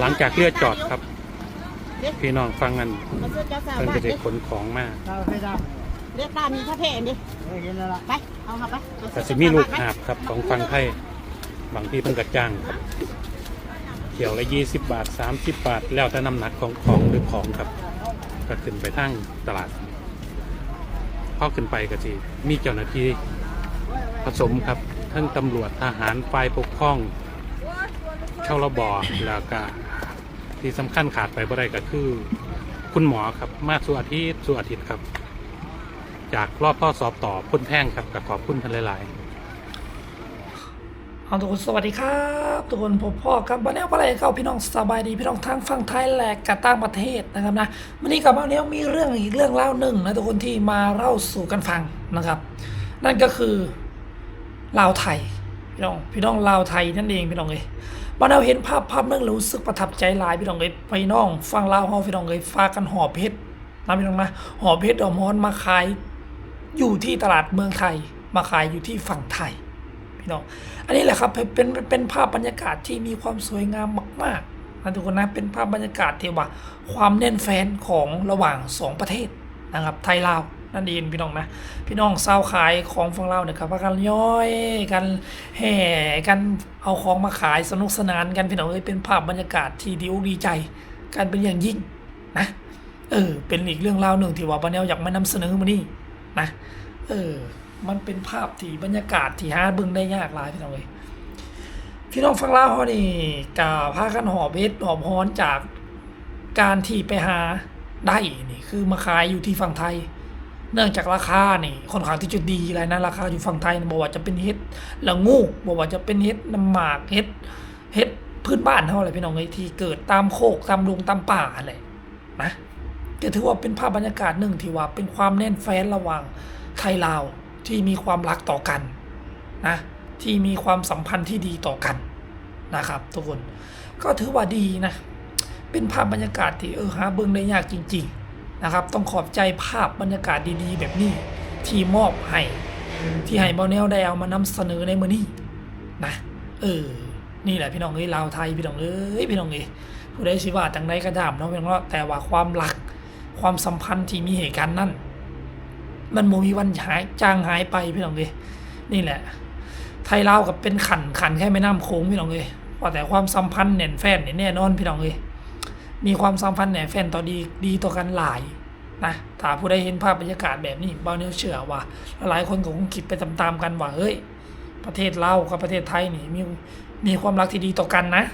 หลังจากเรือจอดครับ พี่น้องฟังกันมาซื้อเจ้าสาวเพิ่นบ้าจะนได้ดิขนของมาเราเคยได้เรียกตามีพระเพนดิเคยเห็นแล้วล่ะไปเอาค่ะไปแต่สิมีลูกหาบครับของฟังไทยบางที่เพิ่นกระจ้างครับเขียวละยี่สิบบาทสามสิบบาท แล้วแต่น้ำหนักของของหรือของครับ ก็ขึ้นไปทั้งตลาดพอขึ้นไปก็สิมีเจ้าหน้าที่ผสมครับทั้งตำรวจทหารฝ่ายปกครอง เช่าระบอแล้วก็ที่สำคัญขาดไปบ่ได้ก็คือ คุณหมอครับมาสุอาทิตย์สุอาทิตย์ครับ จากรอบข้อสอบต่อพ้นแท่งครับกับขอบคุณท่านหลายๆเอาทุกคนสวัสดีครับ ทุกคนผมพ่อครับวันนี้อะไรเข้าพี่น้องสบายดีพี่น้องทั้งฝั่งไทยและกับต่างประเทศนะครับนะวันนี้กับวันนี้มีเรื่องอีกเรื่องเล่าหนึ่งนะทุกคนที่มาเล่าสู่กันฟังนะครับ นั่นก็คือลาวไทยพี่น้องพี่น้องลาวไทยนั่นเองพี่น้องเอ้ย วันเราเห็นภาพภาพนึงรู้สึกประทับใจหลายพี่น้องเอ้ยพี่น้องฟังลาวเฮาพี่น้องเอ้ยฟากันหอบเพชรนะพี่น้องนะหอบเพชรดอกมอนมาขาย อยู่ที่ตลาดเมืองไทย มาขายอยู่ที่ฝั่งไทยพี่น้องอันนี้แหละครับเป็นเป็นภาพบรรยากาศที่มีความสวยงามมากๆนะทุกคนนะเป็นภาพบรรยากาศที่ว่าความแน่นแฟนของระหว่างสองประเทศนะครับไทยลาว นั่นเองพี่น้องนะพี่น้องเศร้าขายของฝั่งลาเนี่ยครับพากันย่อยกันแห่กันเอาของมาขายสนุกสนานกันพี่น้องเอ้ยเป็นภาพบรรยากาศที่ดีอกดีใจกันเป็นอย่างยิ่งนะเออเป็นอีกเรื่องราวหนึ่งที่ว่าบันเนลอยากมานำเสนอมานี่นะเออมันเป็นภาพที่บรรยากาศที่หาเบิ่งได้ยากหลายพี่น้องเอ้ยพี่น้องฟังเล่าเขานี่กาพากันหอบเฮ็ดหอบฮ้อนจากการที่ไปหาได้นี่คือมาขายอยู่ที่ฝั่งไทย เนื่องจากราคานี่ค่อนข้างที่จะดีเลยนะราคาอยู่ฝั่งไทยบอกว่าจะเป็นเฮ็ดละงูบอกว่าจะเป็นเฮ็ดน้ำหมากเฮ็ดเฮ็ดพื้นบ้านเท่าไรพี่น้องเอ้ที่เกิดตามโคกตามดงตามป่าอะไรนะก็ถือว่าเป็นภาพบรรยากาศหนึ่งที่ว่าเป็นความแน่นแฟ้นระหว่างไทยลาวที่มีความรักต่อกันนะที่มีความสัมพันธ์ที่ดีต่อกันนะครับทุกคนก็ถือว่าดีนะ เป็นภาพบรรยากาศที่เออหาเบิ่งได้ยากจริง ๆ นะครับ ต้องขอบใจภาพบรรยากาศดีๆ แบบนี้ ที่มอบให้ ที่ให้บอแนลได้เอามานำเสนอในมือนี้นะเออ นี่แหละพี่น้องเอ้ยลาวไทยพี่น้องเอ้ยพี่น้องเอ้ยผู้ใดสิว่าจังใดก็ตามเนาะพี่น้องเนาะแต่ว่าความรักความสัมพันธ์ที่มีเหตุการณ์นั้นมันโมมีวันหายจางหายไปพี่น้องเอ้ยนี่แหละ ไทยลาวกับเป็นขันขันแค่ไม่น้ำโค้งพี่น้องเอ้ยว่าแต่ความสัมพันธ์แน่นแฟนเนี่ยแน่นอนพี่น้องเอ้ย มีความสัมพันธ์แน่นแฟนต่อดีดีต่อกันหลายนะถ้าผู้ใดเห็นภาพบรรยากาศแบบนี้บ้าเนี้ยเชื่อว่า หลายคนก็คงคิดไปตามๆกันว่าเฮ้ย ประเทศเลากับประเทศไทยนี่มีมีความรักที่ดีต่อกันนะ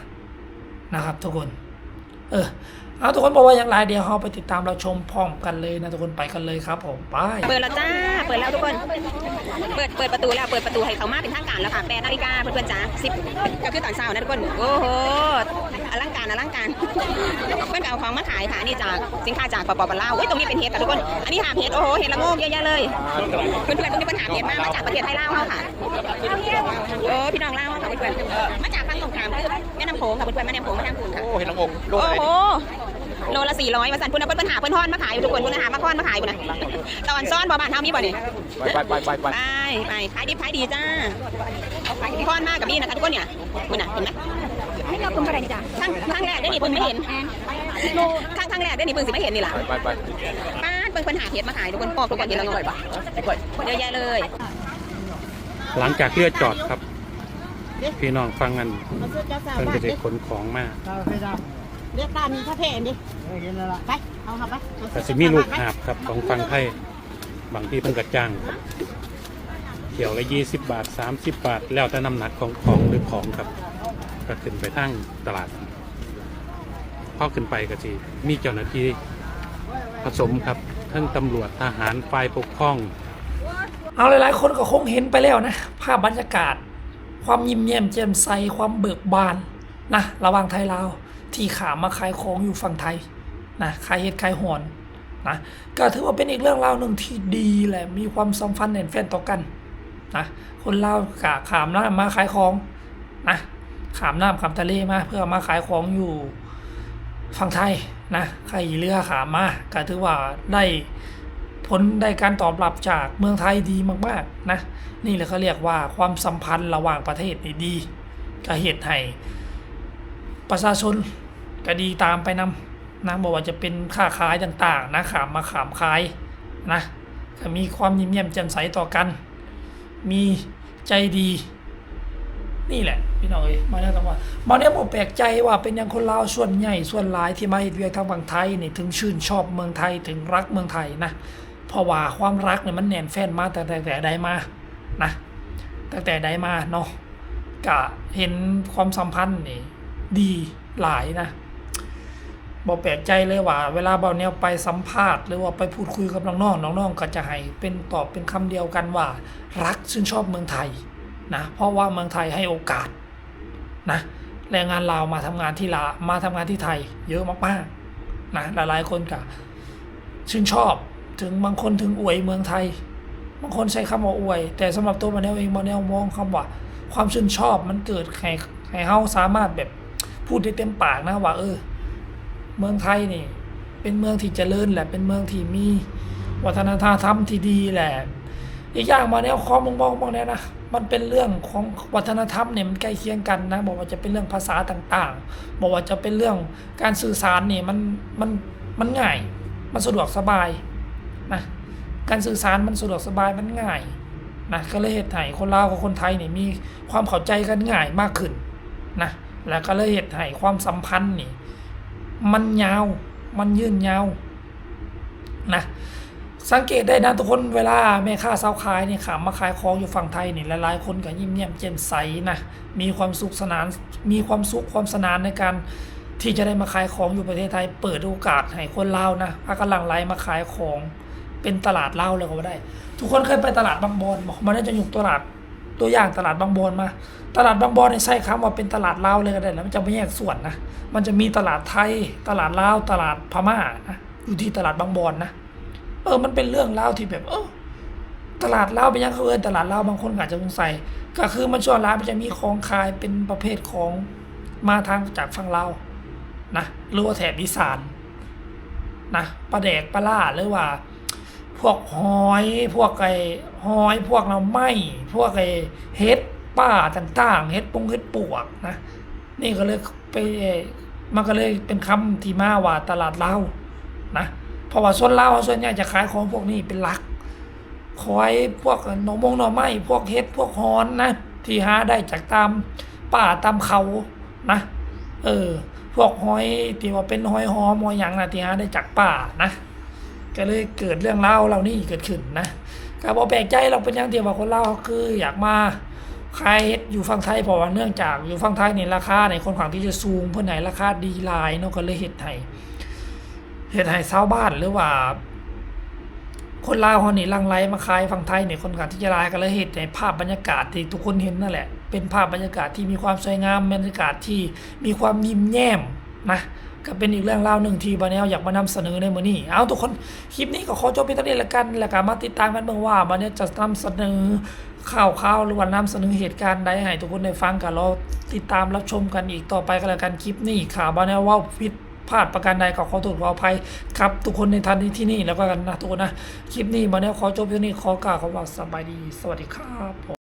นะครับทุกคน เออเอาทุกคนบอกว่าอย่างไรเดี๋ยวเราไปติดตามเราชมพร้อมกันเลยนะทุกคนไปกันเลยครับ ผมไปเปิดแล้วจ้าเปิดแล้วทุกคน เปิดเปิดประตูแล้วเปิดประตูให้เขามาเป็นทางการแล้วค่ะแปดนาฬิกาเพื่อนๆจ้าสิบก็คือตอนเช้านะทุกคน โอ้โห การอลังการเพื่อนก็เอาของมาขายค่ะนี่จากสินค้าจากปปปลาวเฮ้ยตรงนี้เป็นเห็ดค่ะทุกคนอันนี้หาบเห็ดโอ้โหเห็ดละโงกเยอะแยะเลยเพื่อนๆพวกนี้เป็นหาบเห็ดมามาจากประเทศไทยลาวเขาค่ะโอ้พี่น้องลาวค่ะเพื่อนๆมาจากฝั่งตรงข้ามคือแม่น้ำโขงค่ะเพื่อนๆแม่น้ำโขงแม่น้ำคูนค่ะโอ้เห็นละงงโลโอ้อะไรโหดิโลละสี่ร้อยมาสั่นพุ่นนะเพิ่นเพิ่นหาเพิ่นทอนมาขายอยู่ทุกคนเพิ่นหามาค้อนมาขายอยู่นะตอนซ้อนบ่บ้านเฮามีบ่นี่ไปไปไปไปไปไปขายดีขายดีจ้าค้อนมากกับนี่นะคะทุกคนเนี่ยมึงน่ะเห็นไหม ให้เราคุณอะไรจ้าครั้งครั้งแรกได้นี่เพิ่งไม่เห็นครั้งครั้งแรกได้นี่เพิ่งสิไม่เห็นนี่ล่ะไปไปป้าดเพิ่นเพิ่นหาเห็ดมาขายทุกคนปอกทุกคนเห็นแล้วงงเยอะแยะเลย หลังจากเรือจอดครับ พี่น้องฟังกันมาซื้อเจ้าสาวเพิ่นบ้าจะนได้ดิขนของมาเราเคยได้เรียกตามีพระเพนดิเคยเห็นแล้วล่ะไป เอาค่ะไปแต่สิมีลูกหาบครับของฟังไทยบางที่เพิ่นกระจ้างครับเขียวละยี่สิบบาทสามสิบบาท แล้วแต่น้ำหนักของของหรือของครับ ก็ขึ้นไปทั้งตลาดพอขึ้นไปก็สิมีเจ้าหน้าที่ผสมครับทั้งตำรวจทหารฝ่ายปกครอง เอาหลายๆ คนก็คงเห็นไปแล้วนะ ภาพบรรยากาศ ความยิ้มแย้มแจ่มใสความเบิกบานนะระหว่างไทยลาวที่ขามาขายของอยู่ฝั่งไทยนะขายเห็ดขายหอนนะก็ถือว่าเป็นอีกเรื่องราวหนึ่งที่ดีแหละมีความสัมพันธ์แน่นแฟนต่อกันนะคนลาวกะขามน้ำมาขายของนะ ขามน้ำขามทะเลมาเพื่อมาขายของอยู่ฝั่งไทยนะใครเรือขามมาก็ถือว่าได้ผลได้การตอบรับจากเมืองไทยดีมากๆนะนี่แหละเขาเรียกว่าความสัมพันธ์ระหว่างประเทศดีก็เหตุให้ประชาชนก็ดีตามไปนำนะบอกว่าจะเป็นค่าขายต่างๆนะขามมาขามขายนะมีความยิ้มแย้มแจ่มใสต่อกัน มีใจดี นี่แหละพี่น้องเอ้ยมาแล้วต้งว่ามาเนี่ยผมแปลกใจว่าเป็นอย่างคนลาวส่วนใหญ่ส่วนหลายที่มาเฮ็ดเวียกทางฝั่งไทยนี่ถึงชื่นชอบเมืองไทยถึงรักเมืองไทยนะเพราะว่าความรักเนี่ยมันแน่นแฟนมาแต่แต่แต่ใดมานะตั้งแต่ใดมาเนาะก็เห็นความสัมพันธ์นี่ดีหลายนะบอกแปลกใจเลยว่า เวลาเบาแนวไปสัมภาษณ์หรือว่าไปพูดคุยกับน้องๆน้องๆก็จะให้เป็นตอบเป็นคำเดียวกันว่า รักชื่นชอบเมืองไทย นะเพราะว่าเมืองไทยให้โอกาสนะแรงงานลาวมาทำงานที่ลามาทำงานที่ไทย เยอะมากๆนะหลายๆคนก็ชื่นชอบถึงบางคนถึงอวยเมืองไทย บางคนใช้คำว่าอวย แต่สำหรับตัวมาแนวเองมาแนวมองคำว่า ความชื่นชอบมันเกิดให้ให้เฮาสามารถแบบพูดได้เต็มปากนะว่าเออ เมืองไทยนี่ เป็นเมืองที่เจริญแหละเป็นเมืองที่มี วัฒนธรรมที่ดีแหละอีกอย่างมาแนวคอมมองมองมองเนี่ยนะ มันเป็นเรื่องของวัฒนธรรมเนี่ยมันใกล้เคียงกันนะบอกว่าจะเป็นเรื่องภาษาต่างๆ บอกว่าจะเป็นเรื่องการสื่อสารเนี่ยมันมันมันง่าย มันสะดวกสบายนะการสื่อสารมันสะดวกสบายมันง่ายนะก็เลยเหตุให้คนลาวกับคนไทยเนี่ยมีความเข้าใจกันง่ายมากขึ้นนะแล้วก็เลยเหตุให้ความสัมพันธ์นี่มันยาวมันยืนยาวนะ สังเกตได้นะทุกคนเวลาแม่ค้าสาวขายเนี่ยขามาขายของอยู่ฝั่งไทยนี่หลายๆคนก็ยิ้มแย้มแจ่มใสนะมีความสุขสนานมีความสุขความสนานในการที่จะได้มาขายของอยู่ประเทศไทย เปิดโอกาสให้คนลาวนะพากันหลังไหลมาขายของเป็นตลาดเล้าเลยก็ได้ ทุกคนเคยไปตลาดบางบอนบอกมันน่าจะยกตลาดตัวอย่างตลาดบางบอนมา ตลาดบางบอนเนี่ยใช้คำว่าเป็นตลาดเล่าเลยก็ได้แล้วมันจะไม่แยกส่วนนะมันจะมีตลาดไทย ตลาดเล่าตลาดพม่านะอยู่ที่ตลาดบางบอนนะ เออมันเป็นเรื่องเล่าที่แบบเออตลาดเล่าเป็นยังเขาเอินตลาดเล่าบางคนอาจจะสงสัยก็คือมันช่วงร้านมันจะมีของขายเป็นประเภทของมาทางจากฝั่งเลานะหรือว่าแถบอีสานนะปลาแดกปลาล่าหรือว่า พวกหอยพวกไอ้หอยพวกเราไหม้พวกไอ้เห็ดป้าต่างๆเห็ดปุงเห็ดปวกนะนี่ก็เลยไปมันก็เลยเป็นคำที่มาว่าตลาดเล่านะ ราะว่าส่วนเล่าส่วนใหญ่จะขายของพวกนี้เป็นหลักคอยพวกหน่อมงหน่อไม้พวกเห็ดพวกฮอนนะ ที่หาได้จากตามป่าตามเขานะเออพวกหอยที่ว่าเป็นหอยหอมหอยหยังนะที่หาได้จากป่านะ ก็เลยเกิดเรื่องเล่าเหล่านี้เกิดขึ้นนะก็บอกแปลกใจเราเป็นอย่างที่ว่าคนเล่าคืออยากมาขายเฮ็ดอยู่ฝั่งไทยเพราะว่าเนื่องจากอยู่ฝั่งไทยนี่ราคาในคนฝั่งที่จะสูงเพื่อไหนราคาดีลายเนาะก็เลยเฮ็ดให้ เฮ็ดให้ชาวบ้านหรือว่า คนลาวเขานี่ลังไลมาขายฝั่งไทยเนี่ยคนกันที่จะลายกันเลยเห็นในภาพบรรยากาศที่ทุกคนเห็นนั่นแหละ เป็นภาพบรรยากาศที่มีความสวยงามบรรยากาศที่มีความยิ้มแย้มนะก็เป็นอีกเรื่องราวหนึ่งที่บาแนวอยากมานำเสนอในมือนี้ เอาทุกคนคลิปนี้ก็ขอจบเพียงเท่านี้ละกันแล้วก็มาติดตามกันเบิ่งว่าบาแนวจะนำเสนอข่าวข่าวหรือว่านำเสนอเหตุการณ์ใดให้ทุกคนได้ฟังกันเรอติดตามรับชมกันอีกต่อไปก็แล้วกันคลิปนี้ข่าวบาแนวว่าผิด พลาดประการใดก็ขอโทษขออภัยครับทุกคนในทันที่นี่แล้วก็กันนะทุกคนนะ คลิปนี้มาแล้วขอจบเพียงนี้ขอกล่าวคำว่าสบายดี สวัสดีครับ